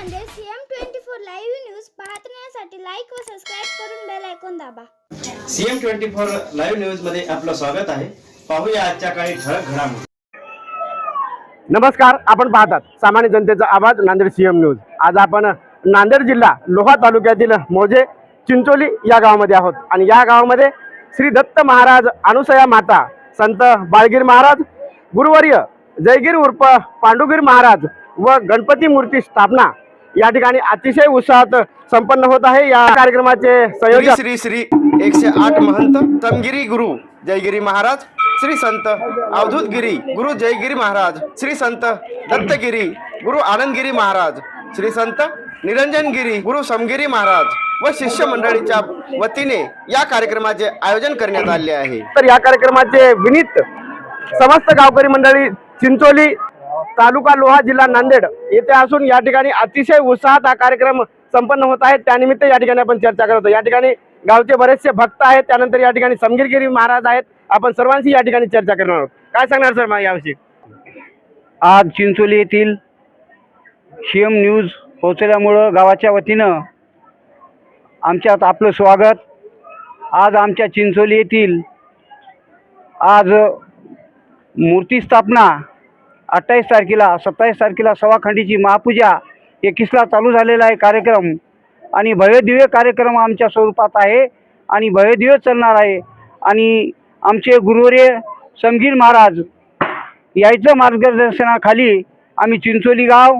Nanded CM twenty four live news पाहण्यासाठी like व subscribe करून बेल ऐकून दाबा. सीएम ट्वेंटी फोर लाईव्ह न्यूजमध्ये आपलं स्वागत आहे. पाहूया आजच्या काही ठळक घडामोडी. नमस्कार आपण पाहतात सामान्य जनतेचा आवाज नांदेड सीएम न्यूज. आज आपण नांदेड जिल्हा लोहा तालुक्यातील मोजे चिंचोली या गावामध्ये आहोत. आणि या गावामध्ये श्री दत्त महाराज अनुसया माता संत बाळगीर महाराज गुरुवर्य जयगीर उर्फ पांडुगीर महाराज व गणपती मूर्ती स्थापना या ठिकाणी अतिशय उत्साहात संपन्न होत आहे. या कार्यक्रमाचे संयोजक श्री श्री एकशे आठ महंत समगिरी गुरु जयगिरी महाराज श्री संत अवधूतगिरी गुरु जयगिरी महाराज श्री संत दत्तगिरी गुरु आनंदगिरी महाराज श्री संत निरंजनगिरी गुरु समगिरी महाराज व शिष्य मंडळीच्या वतीने या कार्यक्रमाचे आयोजन करण्यात आले आहे. तर या कार्यक्रमाचे विनीत समस्त गावकरी मंडळी चिंचोली तालुका लोहा जिल्हा नांदेड येथे असून या ठिकाणी अतिशय उत्साहात हा कार्यक्रम संपन्न होत आहे. त्यानिमित्त या ठिकाणी आपण चर्चा करत या ठिकाणी गावचे बरेचसे भक्त आहेत. त्यानंतर या ठिकाणी समगीरगिरी महाराज आहेत. आपण सर्वांशी या ठिकाणी चर्चा करणार आहोत. काय सांगणार सर मला याविषयी? आज चिंचोली येथील सीएम न्यूज पोहोचल्यामुळं गावाच्या वतीनं आमच्यात आपलं स्वागत. आज आमच्या चिंचोली येथील आज मूर्ती स्थापना अठ्ठावीस तारखेला सत्तावीस तारखेला सवाखंडीची महापूजा एकवीसला चालू झालेला आहे कार्यक्रम. आणि भव्यदिव्य कार्यक्रम आमच्या स्वरूपात आहे आणि भव्यदिव्य चालणार आहे. आणि आमचे गुरुवर्य समगीर महाराज यायचं मार्गदर्शनाखाली आम्ही चिंचोली गाव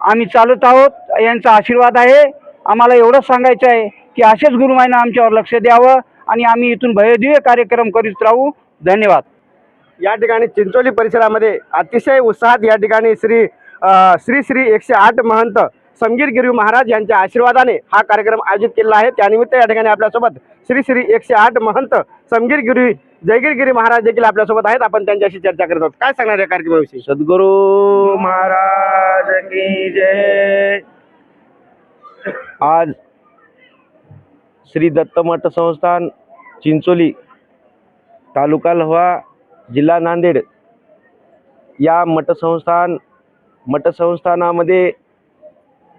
आम्ही चालत आहोत. यांचा आशीर्वाद आहे. आम्हाला एवढंच सांगायचं आहे की असेच गुरुमाईनं आमच्यावर लक्ष द्यावं आणि आम्ही इथून भयदिव्य कार्यक्रम करीत राहू. धन्यवाद. या ठिकाणी चिंचोली परिसरामध्ये अतिशय उत्साहात या ठिकाणी श्री श्री श्री एकशे आठ महंत समगीर गिरी महाराज यांच्या आशीर्वादाने हा कार्यक्रम आयोजित केलेला आहे. त्यानिमित्त या ठिकाणी आपल्यासोबत श्री श्री एकशे आठ महंत समगीर गिरी जयगीर गिरी महाराज देखील आपल्यासोबत आहेत. आपण त्यांच्याशी चर्चा करत आहोत. काय सांगणार या कार्यक्रमाविषयी? सद्गुरू महाराज की जय. आज श्री दत्त मठ संस्थान चिंचोली तालुका लोहा जिल्हा नांदेड या मठसंस्थान मठसंस्थानामध्ये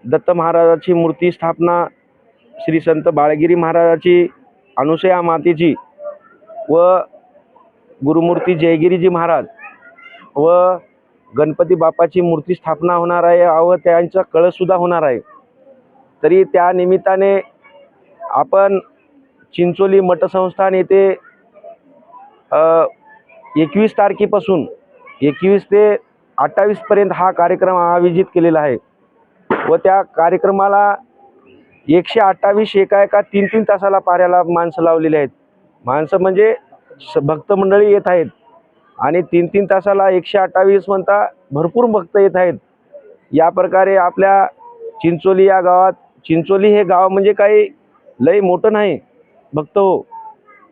दत्त महाराजाची मूर्ती स्थापना श्री संत बाळगिरी महाराजाची अनुसया मातेची व गुरुमूर्ती जयगिरीजी महाराज व गणपती बाप्पाची मूर्ती स्थापना होणार आहे व त्यांचा कळससुद्धा होणार आहे. तरी त्या निमित्ताने आपण चिंचोली मठसंस्थान येथे एकवीस तारखेपासून एकवीस ते अठ्ठावीसपर्यंत हा कार्यक्रम आयोजित केलेला आहे. व त्या कार्यक्रमाला एकशे अठ्ठावीस एका एका तीन तीन तासाला पाऱ्याला माणसं लावलेली आहेत. माणसं म्हणजे स भक्त मंडळी येत आहेत. आणि तीन तीन तासाला एकशे अठ्ठावीस म्हणता भरपूर भक्त येत आहेत. या प्रकारे आपल्या चिंचोली या गावात चिंचोली हे गाव म्हणजे काही लई मोठं नाही. भक्त हो.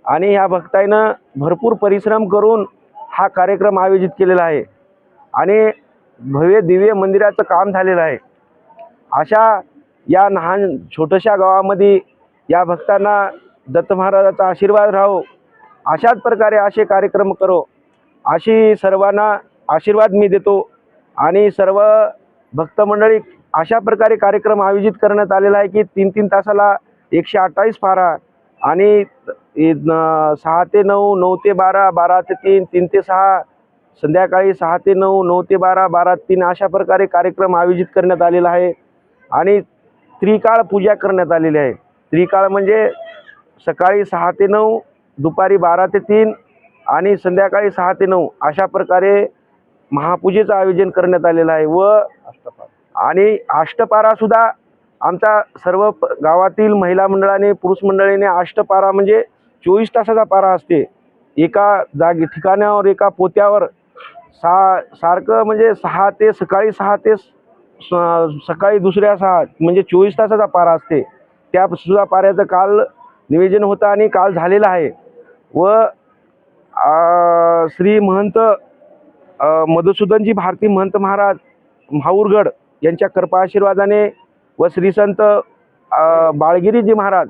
आणि ह्या भक्ताईनं भरपूर परिश्रम करून हा कार्यक्रम आयोजित केलेला आहे. आणि भव्य दिव्य मंदिराचं काम झालेलं आहे. अशा या लहान छोट्याशा गावामध्ये या भक्तांना दत्त महाराजाचा आशीर्वाद राहो. अशाच प्रकारे असे कार्यक्रम करो. अशी सर्वांना आशीर्वाद मी देतो. आणि सर्व भक्तमंडळी अशा प्रकारे कार्यक्रम आयोजित करण्यात आलेला आहे की तीन तीन तासाला एकशे अठ्ठावीस पारा आणि सहा ते नऊ नऊ ते बारा बारा ते तीन तीन ते सहा संध्याकाळी सहा ते नऊ नऊ ते बारा बारा तीन अशा प्रकारे कार्यक्रम आयोजित करण्यात आलेला आहे. आणि त्रिकाळ पूजा करण्यात आलेली आहे. त्रिकाळ म्हणजे सकाळी सहा ते नऊ दुपारी बारा ते तीन आणि संध्याकाळी सहा ते नऊ अशा प्रकारे महापूजेचं आयोजन करण्यात आलेलं आहे. व आणि अष्टपारासुद्धा आमचा आमच्या सर्व प- गावातील महिला मंडळाने पुरुष मंडळीने अष्टपारा म्हणजे चोवीस तासाचा पारा असते. एका जागी ठिकाणावर एका पोत्यावर सा सारखं म्हणजे सहा ते सकाळी सहा ते स- सकाळी दुसऱ्या सहा म्हणजे चोवीस तासाचा पारा असते. त्या सुद्धा पाऱ्याचं काल निवेदन होतं आणि काल झालेलं आहे. व श्री महंत मधुसूदनजी भारती महंत महाराज माहूरगड यांच्या कृपा आशीर्वादाने व श्री संत बाळगिरीजी महाराज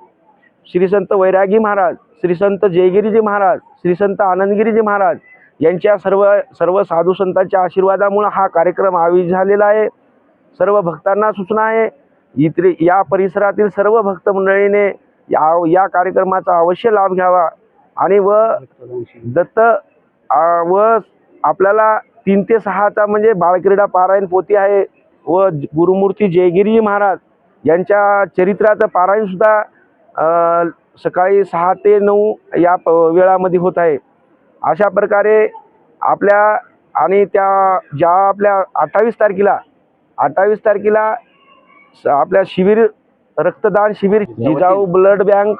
श्री संत वैरागी महाराज श्री संत जयगिरीजी महाराज श्री संत आनंदगिरीजी महाराज यांच्या सर्व सर्व साधू संतांच्या आशीर्वादामुळं हा कार्यक्रम आयोजित झालेला आहे. सर्व भक्तांना सूचना आहे. इतरे या परिसरातील सर्व भक्त मंडळीने या या कार्यक्रमाचा अवश्य लाभ घ्यावा. आणि व दत्त व आपल्याला तीन ते सहाचा म्हणजे बाळक्रीडा पारायण पोती आहे. व गुरुमूर्ती जयगिरी महाराज यांच्या चरित्राचं पारायण सुद्धा सकाळी सहा ते नऊ या प वेळामध्ये होत आहे. अशा प्रकारे आपल्या आणि त्या ज्या आपल्या अठ्ठावीस तारखेला अठ्ठावीस तारखेला आपल्या शिबिर रक्तदान शिबिर जिजाऊ ब्लड बँक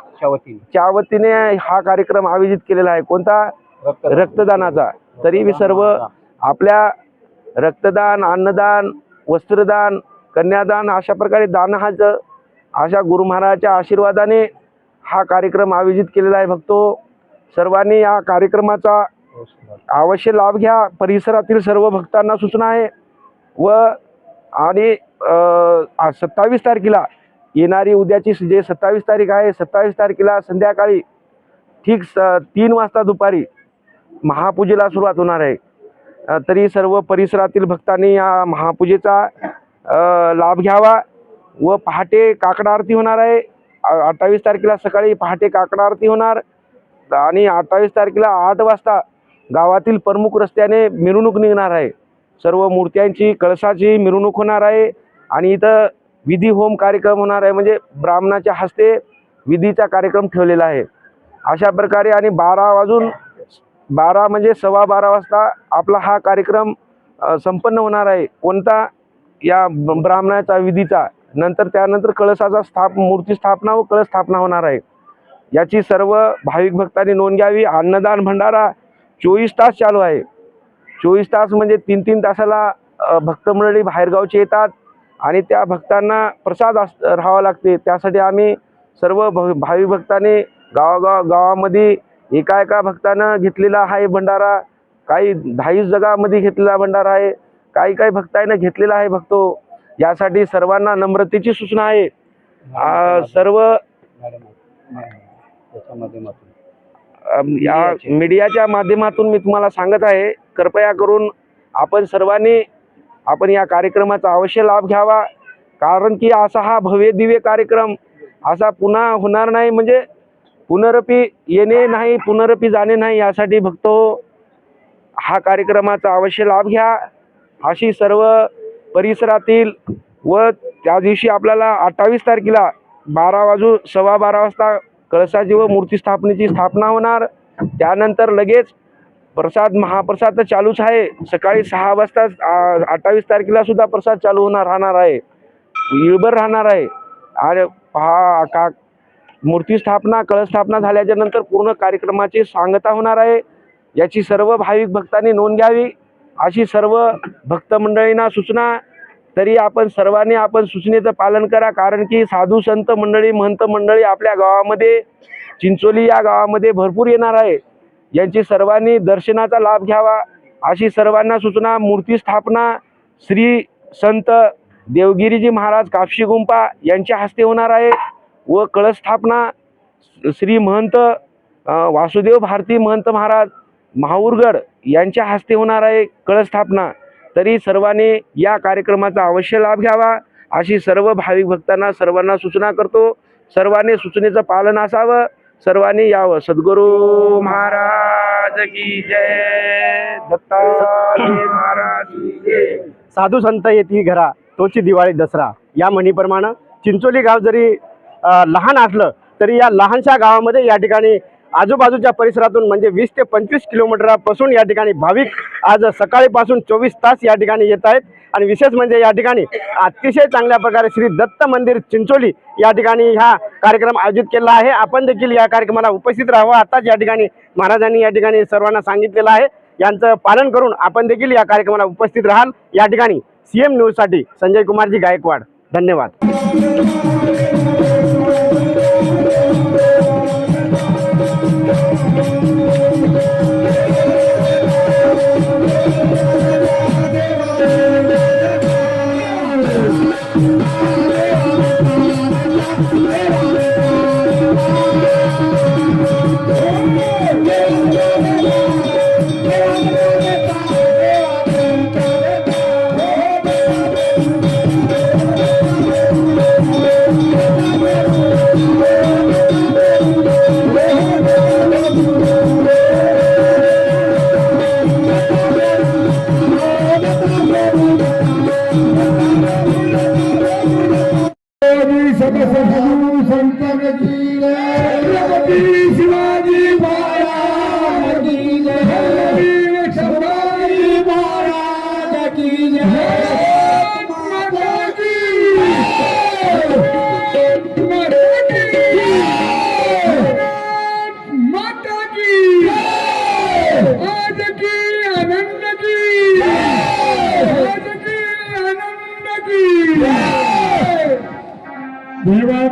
च्या वतीने हा कार्यक्रम आयोजित केलेला आहे. कोणता? रक्तदानाचा. तरी मी सर्व आपल्या रक्तदान अन्नदान वस्त्रदान कन्यादान अशा प्रकारे दानाचं अशा गुरु महाराजाच्या आशीर्वादाने हा कार्यक्रम आयोजित केलेला आहे. भक्तो सर्वांनी या कार्यक्रमाचा अवश्य लाभ घ्या. परिसरातील सर्व भक्तांना सूचना आहे व आणि सत्तावीस तारखेला येणारी उद्याची जे सत्तावीस तारीख आहे सत्तावीस तारखेला संध्याकाळी ठीक स तीन वाजता दुपारी महापूजेला सुरुवात होणार आहे. तरी सर्व परिसरातील भक्तांनी या महापूजेचा लाभ घ्यावा. व पहाटे काकडा आरती होणार आहे. अठ्ठावीस तारखेला सकाळी पहाटे काकडा आरती होणार. आणि अठ्ठावीस तारखेला आठ वाजता गावातील प्रमुख रस्त्याने मिरवणूक निघणार आहे. सर्व मूर्त्यांची कळसाची मिरवणूक होणार आहे. आणि इथं विधी होम कार्यक्रम होणार आहे. म्हणजे ब्राह्मणाच्या हस्ते विधीचा कार्यक्रम ठेवलेला आहे. अशा प्रकारे आणि बारा वाजून बारा म्हणजे सव्वा बारा वाजता आपला हा कार्यक्रम संपन्न होणार आहे. कोणता? या ब्राह्मणाचा विधीचा. नंतर त्यानंतर कळसाचा स्थाप मूर्ती स्थापना व कळस स्थापना होणार आहे. याची सर्व भाविक भक्तांनी नोंद घ्यावी. अन्नदान भंडारा चोवीस तास चालू आहे. चोवीस तास म्हणजे तीन तीन तासाला भक्तमंडळी भक्त मंडळी बाहेरगावचे येतात आणि त्या भक्तांना प्रसाद अस राहावा लागते. त्यासाठी आम्ही सर्व भ भाविक भक्तांनी गावागाव गावामध्ये एका एका भक्तानं घेतलेला आहे भंडारा. काही दहावीस जगामध्ये घेतलेला भंडारा आहे. काही काही भक्तांना घेतलेला आहे भक्तो. यासाठी सर्वांना नम्रतेची सूचना आहे. सर्व या मीडियाच्या माध्यमातून मी तुम्हाला सांगत आहे. कृपया करून आपण सर्वांनी आपण या कार्यक्रमाचा अवश्य लाभ घ्यावा. कारण की असा हा भव्य दिव्य कार्यक्रम असा पुन्हा होणार नाही. म्हणजे पुनरपी येणे नाही पुनरपी जाणे नाही यासाठी भक्तो हो, हा कार्यक्रमाचा अवश्य लाभ घ्या. अशी सर्व परिसरातील व त्या दिवशी आपल्याला अठ्ठावीस तारखेला बारा वाजू सव्वा बारा वाजता कळसाची व मूर्ती स्थापनेची स्थापना होणार. त्यानंतर लगेच प्रसाद महाप्रसाद तर चालूच आहे. सकाळी सहा वाजता अठ्ठावीस तारखेला सुद्धा प्रसाद चालू होणार राहणार आहे. इळभर राहणार आहे. आणि हा का मूर्ती स्थापना कळस स्थापना झाल्याच्यानंतर पूर्ण कार्यक्रमाची सांगता होणार आहे. याची सर्व भाविक भक्तांनी नोंद घ्यावी. अशी सर्व भक्त मंडळींना सूचना तरी आपण सर्वांनी आपण सूचनेचं पालन करा कारण की साधू संत मंडळी महंत मंडळी आपल्या गावामध्ये चिंचोली या गावामध्ये भरपूर येणार आहे. यांची सर्वांनी दर्शनाचा लाभ घ्यावा. अशी सर्वांना सूचना मूर्ती स्थापना श्री संत देवगिरीजी महाराज कापशी गुंपा यांच्या हस्ते होणार आहे व कळस स्थापना श्री महंत वासुदेव भारती महंत महाराज माहूरगड यांच्या हस्ते होणार आहे कळस्थापना तरी सर्वांनी या कार्यक्रमाचा अवश्य लाभ घ्यावा अशी सर्व भाविक भक्तांना सर्वांना सूचना करतो. सर्वांनी सूचनेचं पालन असावं. सर्वांनी यावं. सद्गुरू महाराज की जय. दत्ता महाराज साधू संत येती घरा तोची दिवाळी दसरा. या म्हणीप्रमाणे चिंचोली गाव जरी लहान असलं तरी या लहानशा गावामध्ये या ठिकाणी आजूबाजूच्या परिसरातून म्हणजे वीस ते पंचवीस किलोमीटरपासून या ठिकाणी भाविक आज सकाळीपासून चोवीस तास या ठिकाणी येत आहेत. आणि विशेष म्हणजे या ठिकाणी अतिशय चांगल्या प्रकारे श्री दत्त मंदिर चिंचोली या ठिकाणी हा कार्यक्रम आयोजित केला आहे. आपण देखील या कार्यक्रमाला उपस्थित राहावं. आताच या ठिकाणी महाराजांनी या ठिकाणी सर्वांना सांगितलेलं आहे. यांचं पालन करून आपण देखील या कार्यक्रमाला उपस्थित राहाल. या ठिकाणी सीएम न्यूजसाठी संजय कुमारजी गायकवाड. धन्यवाद. Chile, viva Chile. Viva